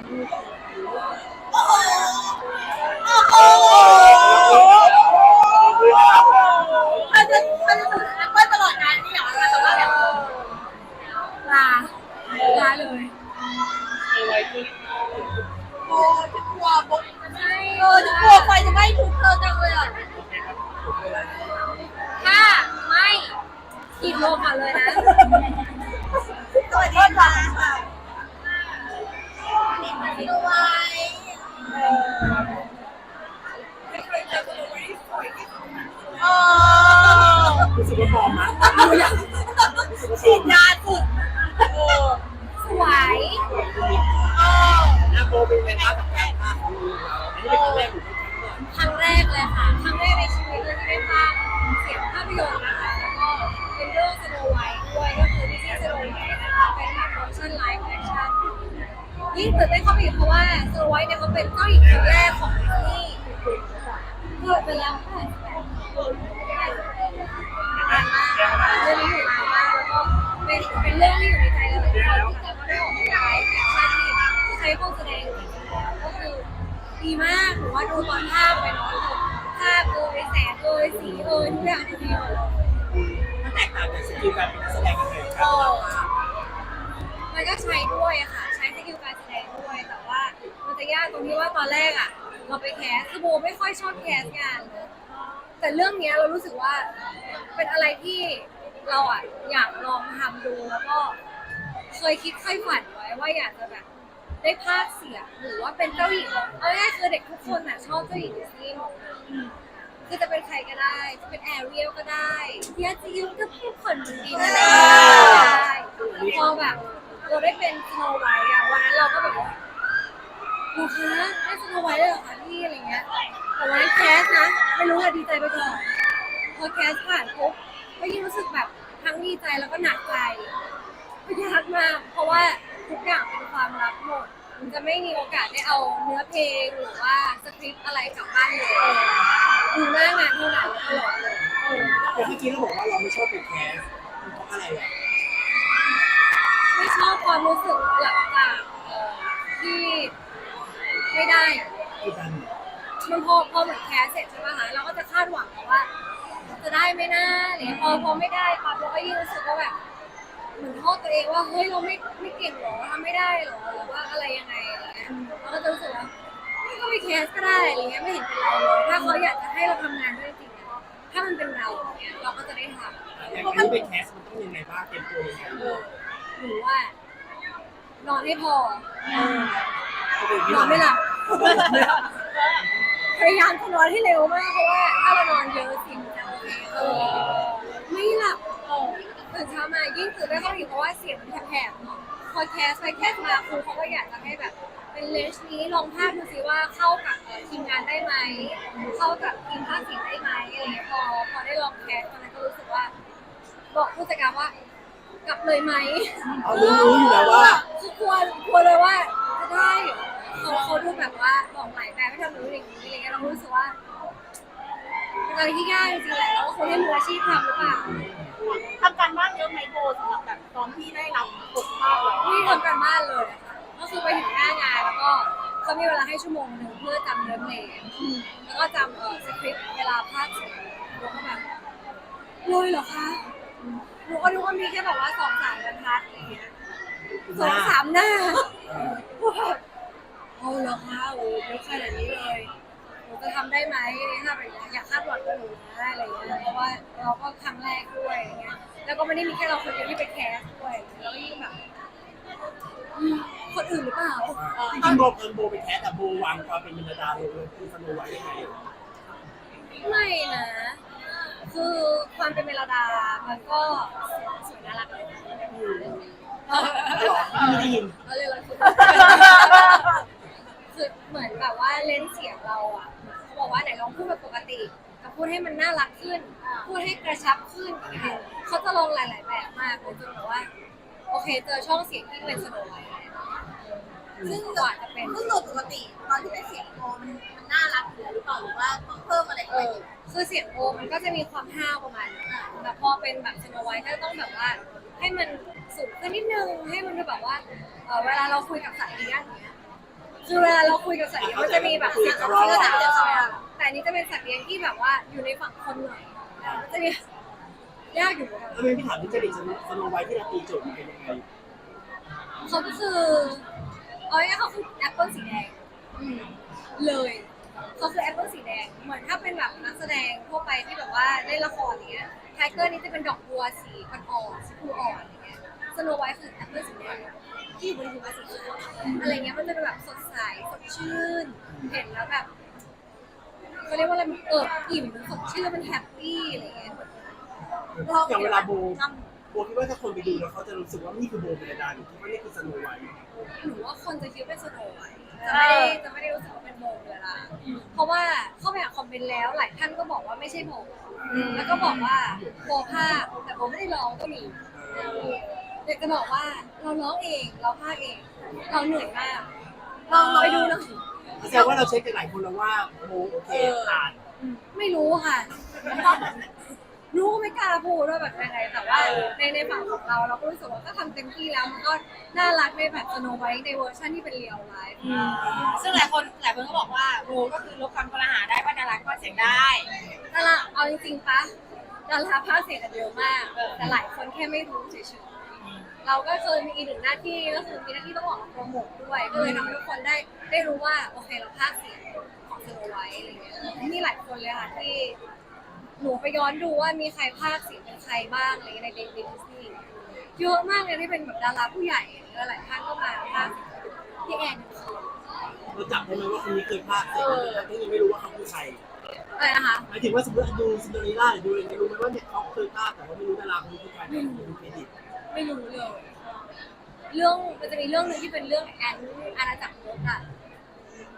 อ้โหโอ้โหมันจะมันจะถึงแอปเปิลตลอดงานนี่เหรอแต่ว่าแบบลาลาเลยโอ้จะกลัวบกเออจะกลัวไฟจะไหม้ทุกเธอจังเลยอะถ้าไม่ขีดลงมาเลยนะ สวัสดีค่ะ เป็นไงบ้างกับการภาคของเราอันนี้เป็นครั้งแรกหรือเป็นครั้งแรกครั้งแรกเลยค่ะ ครั้งแรกในชีวิตเลยที่ได้ภาคเสียงภาพยนตร์นะคะ แล้วก็เป็นเรื่องสโนไวท์ด้วยก็คือดิซี่สโนไวท์นะคะเป็นแบบเวอร์ชันไลฟ์แอคชั่นยิ่งตื่นเต้นเข้าไปอีกเพราะว่าสโนไวท์เนี่ยเขาเป็นเจ้าหญิงคนแรกของดิสนีย์เกิดไปแล้วค่ะ ดีมากหรือว่าดูตอนภาพไปเนาะภาพเอยแสงเอยสีเอยทุกอย่างดูดีหมดเลยมันแตกต่างจากสกิลการเป็นนักแสดงยังไงครับมันก็ใช้ด้วยอะค่ะ ใช้สกิลการแสดงด้วย แต่ว่ามันจะยากตรงที่ว่าตอนแรกอะเราไปแคสคือโบไม่ค่อยชอบแคสงานเลยแต่เรื่องเนี้ยเรารู้สึกว่าเป็นอะไรที่เราอะอยากลองทำดูแล้วก็ เคยคิดเคยฝันไว้ว่าอยากจะแบบ ได้ภาคเสียงหรือว่าเป็นเจ้าหญิงเอาง่ายๆคือเด็กทุกคนอะชอบเจ้าหญิงดิสนีย์หมดคือจะเป็นใครก็ได้ จะเป็นแอเรียลก็ได้เดียจะยืมก็พูดคนดีนะได้พอแบบเราได้เป็นสโนไวท์อะวันนั้นเราก็แบบว่าหนูคะได้สโนไวท์เลยเหรอคะพี่อะไรเงี้ยแต่วันนั้นแคสนะไม่รู้อะดีใจไปก่อนพอแคสผ่านปุ๊บก็ยิ่งรู้สึกแบบทั้งดีใจแล้วก็หนักใจยากมากเพราะว่า ทุกอย่างเป็นความลับหมดมันจะไม่มีโอกาสได้เอาเนื้อเพลงหรือว่าสคริปต์อะไรกลับบ้านเลยดูหน้างานเท่านั้นตลอดเลยเออแต่เมื่อกี้เราบอกว่าเราไม่ชอบเป็นแคสเพราะอะไรอะไม่ชอบความรู้สึกหลังจากเอ่อที่ไม่ได้คือกันมันพอพอเหมือนแคสเสร็จใช่ไหมคะเราก็จะคาดหวังว่า จะได้ไหมนะหรือพอพอไม่ได้ปั๊บเราก็ยิ่งรู้สึกว่าแบบ เหมือนโทษตัวเองว่าเฮ้ยเราไม่ไม่เก่งหรอทำไม่ได้หรอหรือว่าอะไรยังไงอะไรเงี้ยเราก็จะรู้สึกว่านี่ก็ไปแคสก็ได้อะไรเงี้ยไม่เห็นเป็นไรเลยถ้าเขาอยากจะให้เราทำงานด้วยจริงๆถ้ามันเป็นเราเนี้ยเราก็จะได้ทำแต่อันนี้เป็นแคสมันต้องยังไงบ้างเตรียมตัวยังไงหรือว่านอนให้พอเขาเป็นนอนไม่หลับพยายามจะนอนให้เร็วมากเพราะว่าถ้าเรานอนเยอะสิ่งจะโอเคเออไม่หลับเออตื่นเช้า มายิ่งตื่นได้เข้าไปอีกเพราะว่าเสียงมันแผบๆเนาะพอแคสไปแคสมาครูเขาก็อยากจะให้แบบ เป็นเลนส์นี้ลองภาพดูสิว่าเข้ากับเอ่อทีมงานได้ไหมเข้ากับทีมภาคเสียงได้ไหมอะไรอย่างเงี้ยพอพอได้ลองแคสตอนนั้นก็รู้สึกว่า บอกผู้จัดการว่ากลับเลยไหมเอารู้รู้อยู่แล้วว่า คือกลัวกลัวเลยว่าจะได้เหรอเขาเขาดูแบบว่าบอกหลายแบบไม่ทำรู้อย่างนี้อะไรเงี้ยเรารู้สึกว่าเป็นอะไรที่ยากจริงๆแหละแล้วก็คนที่มืออาชีพทำหรือเปล่า ทำการบ้านเยอะไหมโบสำหรับแบบตอนที่ได้รับบทภาพอะไม่ทำการบ้านเลยอะค่ะก็คือไปถึงหน้างานแล้วก็เขามีเวลาให้ชั่วโมงหนึ่งเพื่อจำเนื้อเพลงแล้วก็จำเอ่อสคริปต์เวลาภาคเสียงแล้วก็แบบเลยเหรอคะหนูก็นึกว่ามีแค่แบบว่าสองสามบรรทัดอะไรเงี้ยสองสามหน้าเอาเหรอคะโอ้ไม่ขนาดนี้เลย นูจะทำได้ไหมถ้าแบบอยากคาดหวังกับหนูนะอะไรเงี้ยเพราะว่าเราก็ครั้งแรกด้วยอะไรเงี้ยแล้วก็ไม่ได้มีแค่เราคนเดียวที่ไปแคสด้วยแล้วยิ่งแบบอืมคนอื่นหรือเปล่า จริงๆโบเอิญโบเป็นแคสแต่โบวางความเป็นบรรดาเลยคือสโนไวท์ยังไงไม่นะ คือความเป็นเมลดา มันก็สวยน่ารักเลยนะหรอไม่ได้ยิน เราเลยเราคือคือเหมือนแบบว่าเลนส์เสียงเราอะ บอกว่าไหนลองพูดแบบปกติกับพูดให้มันน่ารักขึ้น พูดให้กระชับขึ้นอย่างเงี้ยเขาจะลองหลาย ๆ แบบมากเลยจนแบบว่า โอเคเจอช่องเสียงที่เป็นสโนไวท์ซึ่งกว่าจะเป็นซึ่งโดยปกติ ตอนที่เป็นเสียงโบมันมันน่ารักอยู่แล้วหรือเปล่าหรือว่าต้องเพิ่มอะไรเอเข้าไปออีกคือเสียงโอมันก็จะมีความห้าวประมาณนึงอะแต่พอเป็นแบบสโนไวท์ก็ต้องแบบว่า ให้มันสูงขึ้นนิดนึงให้มันดูแบบว่าเออเวลาเราคุยกับสายเลี้ยงอย่างเงี้ยคือเวลาเราคุยกับสัตว์เลี้ยงมันจะมีแบบสิ่งที่เราสัตว์เลี้ยงใช่ไหมคะแต่ อันนี้จะเป็นสัตว์เลี้ยงที่แบบว่าอยู่ในฝั่งคนหน่อยจะมียากอยู่เหมือนกันแล้วเป็นพี่ถามที่จริตสโนไวท์ที่เราตีโจทย์มันเป็นยังไงเขาก็คือเอาง่ายๆเขาคือแอปเปิลสีแดงอืมเลยเขาคือแอปเปิลสีแดงเหมือนถ้าเป็นแบบนักแสดงทั่วไปที่แบบว่าเล่นละครอย่างเงี้ยไทเกอร์นี่จะเป็นดอกบัวสีอ่อนๆสีฟูอ่อนอย่างเงี้ยสโนไวท์คือแอปเปิลสีแดงที่อยู่บนหิมะสีขาวอะไรเงี้ยมันจะเป็นแบบสดใสสดชื่น เห็นแล้วแบบ เขาเรียกว่าอะไรมันเอิบอิ่มมันสดชื่นมันแฮปปี้อะไรเงี้ยอย่างเวลาโบโบคิดว่าถ้าคนไปดูแล้วเขาจะรู้สึกว่านี่คือโบเมลดาหรือคิดว่านี่คือสโนไวท์หนูว่าคนจะคิดเป็นสโนไวท์จะไม่ได้จะไม่ได้รู้สึกว่าเป็นโบเวลาเพราะว่าเข้าไปอ่านคอมเมนต์แล้วหลายท่านก็บอกว่าไม่ใช่โบแล้วก็บอกว่าโบภาคแต่โบไม่ได้ร้องก็มีเด็กจะบอกว่าเราร้องเองเราภาคเอง เราเหนื่อยมากลองไปดูนะ แสดงว่าเราเช็คกันหลายคนแล้วว่าโบโอเคผ่านไม่รู้ค่ะ รู้ก็ไม่กล้าพูดว่าแบบยังไงแต่ว่าในในฝั่งของเราเราก็รู้สึกว่าก็ทำเต็มที่แล้วมันก็น่ารักในแบบสโนไวท์ในเวอร์ชันที่เป็นเรียลไลฟ์ซึ่งหลายคนหลายคนก็บอกว่าโบก็คือลบคำกล่าวหาได้ว่าดาราก็เสียงได้ดาราเอาจริงๆปะดาราภาคเสียงกันเยอะมากแต่หลายคนแค่ไม่รู้เฉยๆ เราก็เคยมีอีกหนึ่งหน้าที่ก็คือมีหน้าที่ต้องออกมาโปรโมทด้วย ก็เลยทำให้ทุกคนได้ได้รู้ว่าโอเคเราภาคเสียงของสโนไวท์อะไรเงี้ยมีหลายคนเลยค่ะที่หนูไปย้อนดูว่ามีใครภาคเสียงเป็นใครบ้างอะไรเงี้ยในเด็กดิสนีย์เยอะมากเลยที่เป็นแบบดาราผู้ใหญ่แล้วหลายท่านก็มาภาคเสียงพี่แอนคือเราจับได้ไหมว่าคนนี้เคยพลาดเสร็จแต่ที่ยังไม่รู้ว่าเขาคือใครอะไรนะคะหมายถึงว่าสมมติดูซินเดอเรลล่าหรือดูอะไรไม่รู้ไหมว่าเนี่ยเขาเคยพลาดแต่ว่าไม่รู้ดาราคนนี้คือใครไม่รู้เครดิต ไม่รู้เลย เรื่องมันจะมีเรื่องหนึงที่เป็นเรื่องแอนอาณาจักรมดอะ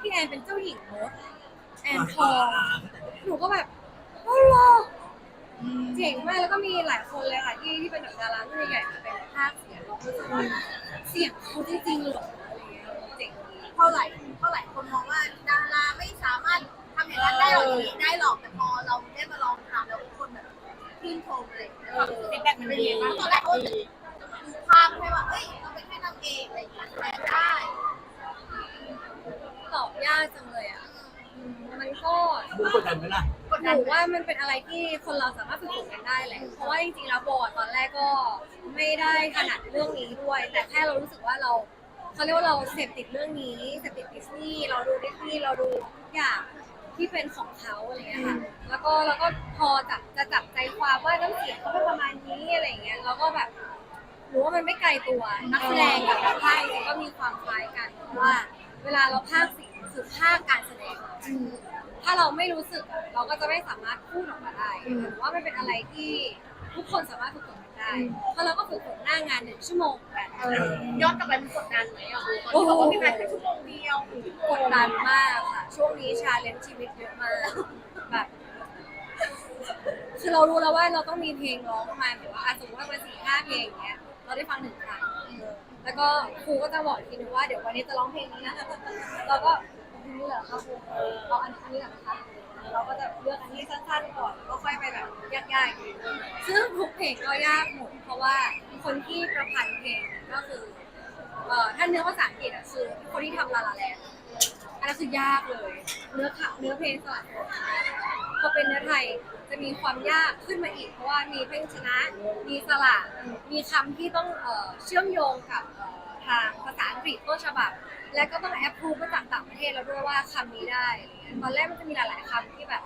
พี่แอนเป็นเจ้าหญิงมดแอนทองหนูก็แบบโอ้โหเจ๋งมากแล้วก็มีหลายคนเลยค่ะที่ที่เป็นแบบดารารุ่นใหญ่ๆมาเป็นภาคเสียงเราก็รู้สึกว่าเสียงเขาจริงๆเหรออะไรเงี้ยเจ๋งดีเท่าไหร่เท่าไหร่คนมองว่าดาราไม่สามารถทำอย่างนั้นได้หรอกอย่างนี้ได้หรอกแต่พอเราได้มาลองทำแล้วคนแบบชื่นชมอะไรอย่างเลยฟีดแบ็กมันดีมากตอนแรกก็ดูภาพให้ว่าเอ้ยเราเป็นแค่นางเอกอะไรอย่างเงี้ยแสดงได้ ตอบยากจังเลยอะอืมมัน ก็ดูกดดันไหมล่ะกดหดันนูไหมว่ามันเป็นอะไรที่คนเราสามารถฝึกฝนกันได้แหละ เพราะว่าจริงๆแล้วโบอะตอนแรกก็ไม่ได้ถนัดเรื่องนี้ด้วย แต่แค่เรารู้สึกว่าเราเขาเรียกว่าเราเสพติดเรื่องนี้เสพติดดิสนีย์เราดูดิสนีย์เราดูทุกอย่างที่เป็นของเขาอะไรเงี้ยค่ะ แล้วก็เราก็พอจับจะจับใจความว่าน้ำเสียงเขาเป็นประมาณนี้อะไรเงี้ยเราก็แบบรู้ว่ามันไม่ไกลตัวนักแสดงกับนักพากย์จริงๆก็มีความคล้ายกันเพราะว่า เวลาเราพากย์เสียงคือพากย์การแสดง ถ้าเราไม่รู้สึกอะเราก็จะไม่สามารถพูดออกมาได้หรือว่ามันเป็นอะไรที่ทุกคนสามารถฝึกฝนกันได้เพราะเราก็ฝึกฝนหน้างานหนึ่งชั่วโมงเหมือนกัน ย้อนกลับไปมันกดดันไหมอะตอนที่บอกว่าพี่แพทย์แค่ชั่วโมงเดียวกดดันมากค่ะ ช่วงนี้ชาเลนจ์ชีวิตเยอะมากแบบคือเรารู้แล้วว่าเราต้องมีเพลงร้องประมาณแบบว่าอะสมมติว่าเป็นสี่ห้าเพลงอย่างเงี้ยเราได้ฟังหนึ่งครั้งแล้วก็ครูก็จะบอกอีกทีนึงว่าเดี๋ยววันนี้จะร้องเพลงนี้นะเราก็ เพลงนี้เหรอครับครูเอาอันนี้เหรอคะเราก็จะเลือกอันนี้สั้นๆก่อนแล้วก็ค่อยไปแบบยากๆอีกซึ่งทุกเพลงก็ยากหมดเพราะว่าคนที่ประพันธ์เพลงก็คือเอ่อถ้าเนื้อภาษาอังกฤษอะคือคนที่ทำลาลาแลนด์อันนั้นคือยากเลย เนื้อข่าวเนื้อเพลงสลัดบพอเป็นเนื้อไทยจะมีความยากขึ้นมาอีก เพราะว่ามีเพลงชนะ มีสระมีคำที่ต้องเอ่อเชื่อมโยงกับเอ่อทางภาษาอังกฤษต้นฉบับ และก็ต้องแอปพูมาจากต่างประเทศแล้วด้วยว่าคำนี้ได้อะไรเงี้ยตอนแรกมันจะมีหลายๆคำที่แบบ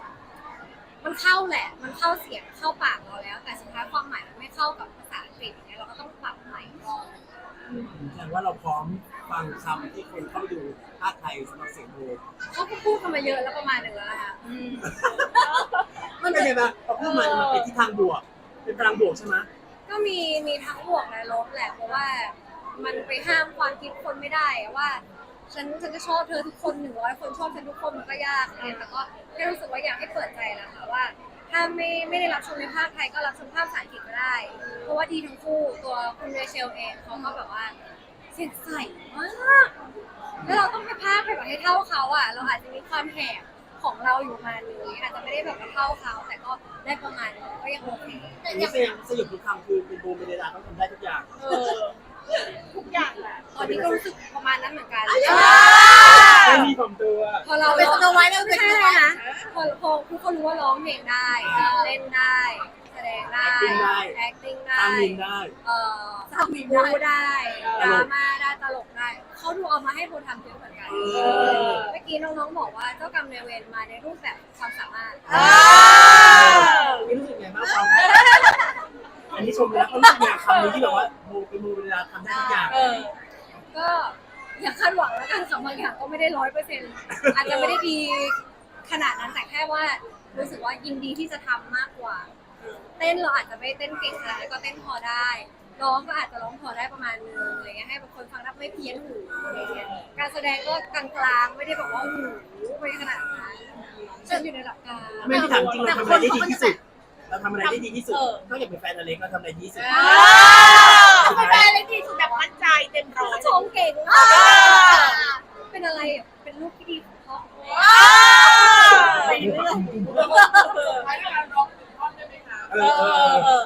มันเข้าแหละ มันเข้าเสียงเข้าปากเราแล้ว แต่สุดท้ายความหมายมันไม่เข้ากับภาษาอังกฤษอย่างเงี้ยเราก็ต้องปรับใหม่อีกรอบแสดงว่าเราพร้อมฟังคำที่คนเข้าไปดูภาคไทยสำหรับเสียงโบเขาก็พูดกันมาเยอะแล้วประมาณหนึ่งแล้วนะคะมันเป็นไงบ้างพอพูดมามันเป็นทิศทางบวก เป็นพลังบวกใช่ไหมก็มีมีทั้งบวกและลบแหละเพราะว่ามันไปห้ามความคิดคนไม่ได้อะว่า ฉันฉันจะชอบเธอทุกคนหนึ่งร้อยคนชอบฉันทุกคนมันก็ยากเลยแต่ก็แค่รู้สึกว่าอยากให้เปิดใจแหละค่ะว่า ถ้าไม่ไม่ได้รับชมในภาคไทยก็รับชมภาคภาษาอังกฤษก็ได้ เพราะว่าดีทั้งคู่ตัวคุณเรเชลเองเขาก็แบบว่าเสียงใสมากแล้วเราต้องไปภาคไปแบบให้เท่าเขาอะ เราอาจจะมีความแหบของเราอยู่ประมาณนึงอาจจะไม่ได้แบบว่าเท่าเขาแต่ก็ได้ประมาณนึงก็ยังโอเคอันนี้สยบสยบทุกคำคือเป็นโบเมเลดาเขาทำได้ทุกอย่าง เออ ทุกอย่างแหละตอนนี้ก็รู้สึกประมาณนั้นเหมือนกันไม่มีความตัวพอเราเป็นสโนไวท์เราไม่เป็นใช่สโนเลยไวท์นะพอพอทุกคนรู้ว่าร้องเพลงได้เล่นได้แสดงได้ acting ได้ acting ได้ตามมินได้ เอ่อทำมีบูได้ได้ดตลรากม่าได้ตลกได้เขาดูเอามาให้โบทำเยอะเหมือนกันเออเมื่อกี้น้องๆบอกว่าเจ้ากรรมนายเวรมาในรูปแบบความสามารถนี่รู้สึกไงบ้างความ อันนี้ชมแล้วเขารู้สึกไงคำนี้ที่แบบว่าโบเป็นมือเวลาทำได้ทุกอย่างก็อย่าคาดหวังแล้วกันสำบางอย่างก็ไม่ได้ร้อยเปอร์เซ็นต์อาจจะไม่ได้ดีขนาดนั้นแต่แค่ว่ารู้สึกว่ายินดีที่จะทำมากกว่า เต้นเราอาจจะไม่เต้นเก่งขนาดนั้นก็เต้นพอได้ร้องก็อาจจะร้องพอได้ประมาณนึงอะไรเงี้ยให้บางคนฟังแล้วไม่เพี้ยนหูอะไรเงี้ยการแสดงก็กลางๆไม่ได้แบบว่าหูไม่ขนาดนั้นฉันอยู่ในหลักการ ไม่ที่ถามจริงเราทำอะไรได้ดีที่สุด เราทำอะไรได้ดีที่สุดนอกจากเป็นแฟนอเล็กเราทำอะไรดีที่สุดเป็นแฟนเลยที่สุดแบบมั่นใจเต็มร้อยชมเก่งมากเป็นอะไรอะเป็นลูกที่ดีของพ่อของแม่ไปเรื่อยเออเออเออ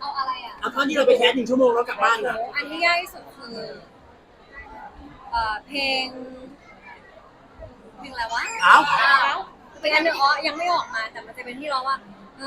เอาอะไรอะเอาท่อนที่เราไปแคสหนึ่งชั่วโมงแล้วกลับบ้านโอ้อะโหอันที่ยากที่สุดคือเอ่อเพลงเพลงอะไรวะเอ้าเป็นอันหนึงอ๋อยังไม่ออกมาแต่มันจะเป็นที่ร้องว่า นี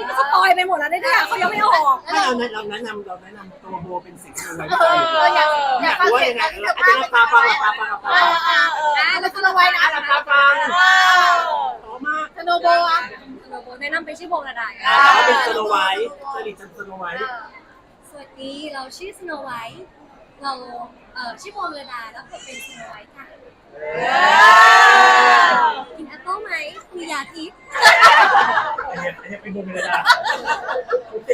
่ก็สปอยไปหมดแล้วเนี่ยเขายังไม่ออก ถ้าเราเราแนะนำเราแนะนำตัวโบเป็นสิ่งที่เราไว้เอออยากอายอยากกฟังรู้ว่าเสียยังงไงกันเอที่อเธออาจพาจะไปปาฟัปางปาปาปาเออเออเออแล้วสโนไวท์นะปาปังเอออ๋อมากสโนโบอะแนะนำเป็นชื่อวงระดาอ่าเขาเป็นสโนไวท์สลิดสโนไวท์ สวัสดีเราชื่อสโนไวท์เราเอ่อชื่อวงระดาแล้วก็เป็นสโนไวท์ค่ะกินแอปเปิ้ลไหมมียาทิพย์อันนี้อันนี้เป็นโบเมลดาโอเคขอบคุณโอเค